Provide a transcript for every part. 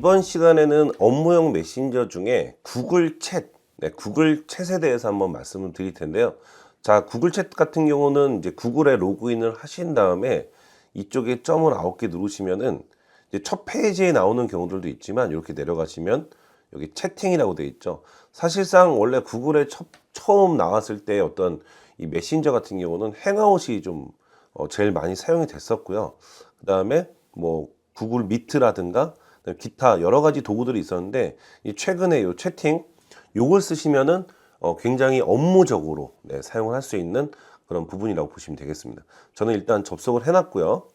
이번 시간에는 업무용 메신저 중에 구글 챗, 네, 구글 챗에 대해서 한번 말씀을 드릴 텐데요. 자, 구글 챗 같은 경우는 이제 구글에 로그인을 하신 다음에 이쪽에 점을 9개 누르시면은 이제 첫 페이지에 나오는 경우들도 있지만 이렇게 내려가시면 여기 채팅이라고 되어 있죠. 사실상 원래 구글에 첫, 처음 나왔을 때 어떤 이 메신저 같은 경우는 행아웃이 좀 어, 제일 많이 사용이 됐었고요. 그 다음에 뭐 구글 미트라든가 기타 여러 가지 도구들이 있었는데 이 최근에 이 채팅 요걸 쓰시면은 어, 굉장히 업무적으로 네, 사용을 할 수 있는 그런 부분이라고 보시면 되겠습니다. 저는 일단 접속을 해놨고요.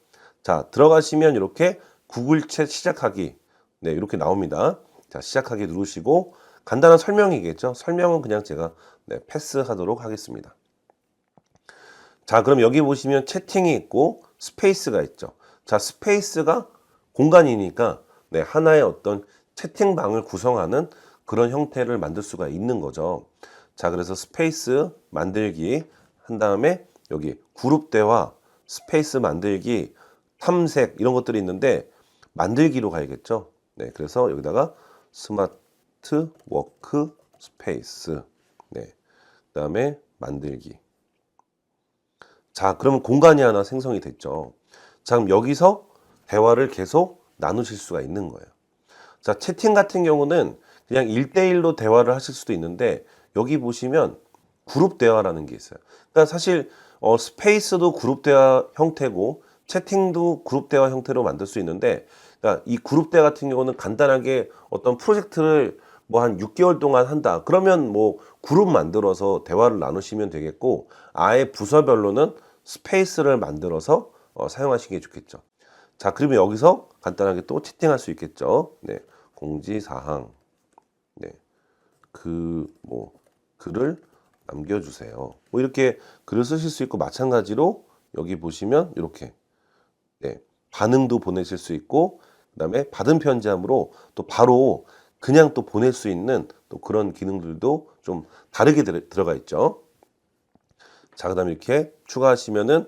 자 들어가시면 이렇게 구글 챗 시작하기 네 이렇게 나옵니다. 자 시작하기 누르시고 간단한 설명이겠죠. 설명은 그냥 제가 네, 패스하도록 하겠습니다. 자, 그럼 여기 보시면 채팅이 있고 스페이스가 있죠. 자, 스페이스가 공간이니까 네, 하나의 어떤 채팅방을 구성하는 그런 형태를 만들 수가 있는 거죠. 자, 그래서 스페이스 만들기 한 다음에 여기 그룹 대화, 스페이스 만들기, 탐색 이런 것들이 있는데 만들기로 가야겠죠. 네, 그래서 여기다가 스마트 워크 스페이스. 네. 그다음에 만들기. 자, 그러면 공간이 하나 생성이 됐죠. 자, 그럼 여기서 대화를 계속 나누실 수가 있는 거예요. 자, 채팅 같은 경우는 그냥 1대1로 대화를 하실 수도 있는데 여기 보시면 그룹 대화라는 게 있어요. 그러니까 사실 어, 스페이스도 그룹 대화 형태고 채팅도 그룹 대화 형태로 만들 수 있는데 그러니까 이 그룹 대화 같은 경우는 간단하게 어떤 프로젝트를 뭐 한 6개월 동안 한다. 그러면 뭐 그룹 만들어서 대화를 나누시면 되겠고 아예 부서별로는 스페이스를 만들어서 어, 사용하시는 게 좋겠죠. 자, 그러면 여기서 간단하게 또 채팅할 수 있겠죠. 네. 공지사항. 네. 그, 뭐, 글을 남겨주세요. 뭐 이렇게 글을 쓰실 수 있고 마찬가지로 여기 보시면 이렇게 네, 반응도 보내실 수 있고 그 다음에 받은 편지함으로 또 바로 그냥 또 보낼 수 있는 또 그런 기능들도 좀 다르게 들, 들어가 있죠. 자, 그 다음에 이렇게 추가하시면은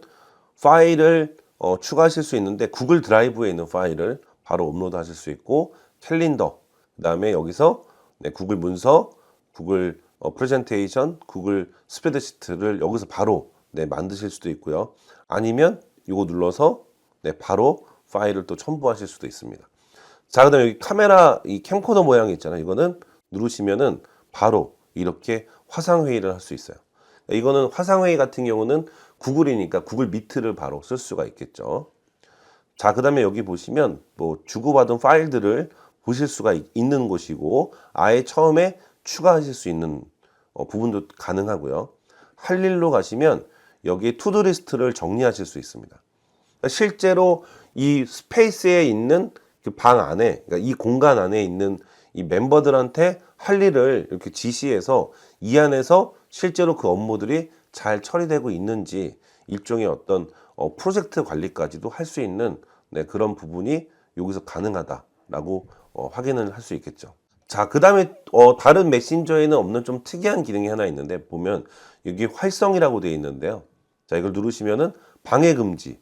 파일을 어, 추가하실 수 있는데 구글 드라이브에 있는 파일을 바로 업로드 하실 수 있고 캘린더 그 다음에 여기서 네, 구글 문서, 구글 어, 프레젠테이션, 구글 스프레드시트를 여기서 바로 네, 만드실 수도 있고요. 아니면 이거 눌러서 네, 바로 파일을 또 첨부하실 수도 있습니다. 자, 그다음에 여기 카메라 이 캠코더 모양이 있잖아요. 이거는 누르시면은 바로 이렇게 화상 회의를 할 수 있어요. 이거는 화상 회의 같은 경우는 구글이니까 구글 미트를 바로 쓸 수가 있겠죠. 자, 그 다음에 여기 보시면 뭐 주고받은 파일들을 보실 수가 있- 있는 곳이고 아예 처음에 추가하실 수 있는 어, 부분도 가능하고요. 할 일로 가시면 여기 투두 리스트를 정리하실 수 있습니다. 그러니까 실제로 이 스페이스에 있는 그 방 안에, 그러니까 이 공간 안에 있는 이 멤버들한테 할 일을 이렇게 지시해서 이 안에서 실제로 그 업무들이 잘 처리되고 있는지 일종의 어떤 어, 프로젝트 관리까지도 할 수 있는 네, 그런 부분이 여기서 가능하다라고 어, 확인을 할 수 있겠죠. 자, 그 다음에 어, 다른 메신저에는 없는 좀 특이한 기능이 하나 있는데 보면 여기 활성이라고 되어 있는데요. 자, 이걸 누르시면은 방해 금지,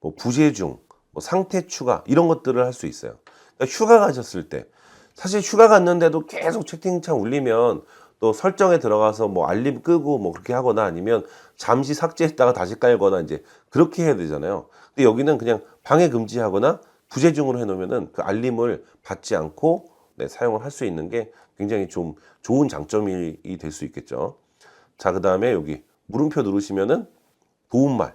뭐 부재 중, 뭐 상태 추가 이런 것들을 할 수 있어요. 그러니까 휴가 가셨을 때 사실 휴가 갔는데도 계속 채팅창 울리면 또 설정에 들어가서 뭐 알림 끄고 뭐 그렇게 하거나 아니면 잠시 삭제했다가 다시 깔거나 이제 그렇게 해야 되잖아요. 근데 여기는 그냥 방해 금지하거나 부재중으로 해놓으면은 그 알림을 받지 않고 네, 사용을 할 수 있는 게 굉장히 좀 좋은 장점이 될 수 있겠죠. 자, 그 다음에 여기 물음표 누르시면은 도움말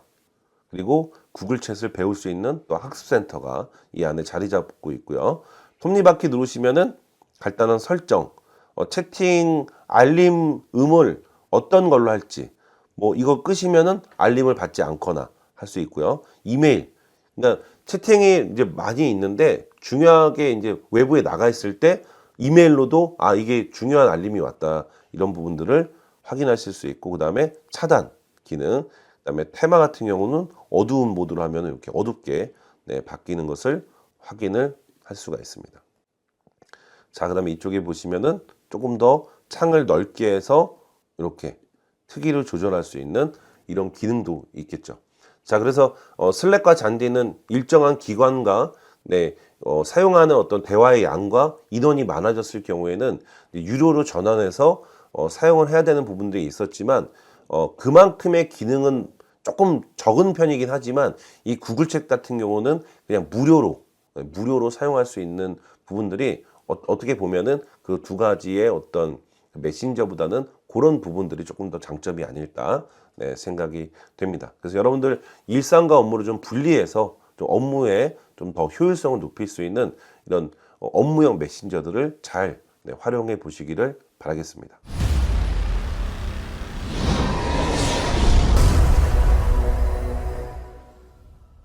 그리고 구글 챗을 배울 수 있는 또 학습센터가 이 안에 자리 잡고 있고요. 톱니바퀴 누르시면은 간단한 설정, 어, 채팅 알림 음을 어떤 걸로 할지, 뭐 이거 끄시면은 알림을 받지 않거나 할 수 있고요. 이메일, 그러니까 채팅이 이제 많이 있는데 중요하게 이제 외부에 나가 있을 때 이메일로도 아 이게 중요한 알림이 왔다 이런 부분들을 확인하실 수 있고 그 다음에 차단 기능, 그 다음에 테마 같은 경우는 어두운 모드로 하면 이렇게 어둡게 네, 바뀌는 것을 확인을 할 수가 있습니다. 자, 그 다음에 이쪽에 보시면은 조금 더 창을 넓게 해서 이렇게 크기를 조절할 수 있는 이런 기능도 있겠죠. 자, 그래서 어, 슬랙과 잔디는 일정한 기관과 네, 어, 사용하는 어떤 대화의 양과 인원이 많아졌을 경우에는 유료로 전환해서 어, 사용을 해야 되는 부분들이 있었지만 어, 그만큼의 기능은 조금 적은 편이긴 하지만 이 구글 챗 같은 경우는 그냥 무료로 네, 무료로 사용할 수 있는 부분들이 어, 어떻게 보면은 그 두 가지의 어떤 메신저보다는 그런 부분들이 조금 더 장점이 아닐까 네, 생각이 됩니다. 그래서 여러분들 일상과 업무를 좀 분리해서 좀 업무에 좀 더 효율성을 높일 수 있는 이런 어, 업무용 메신저들을 잘 네, 활용해 보시기를 바라겠습니다.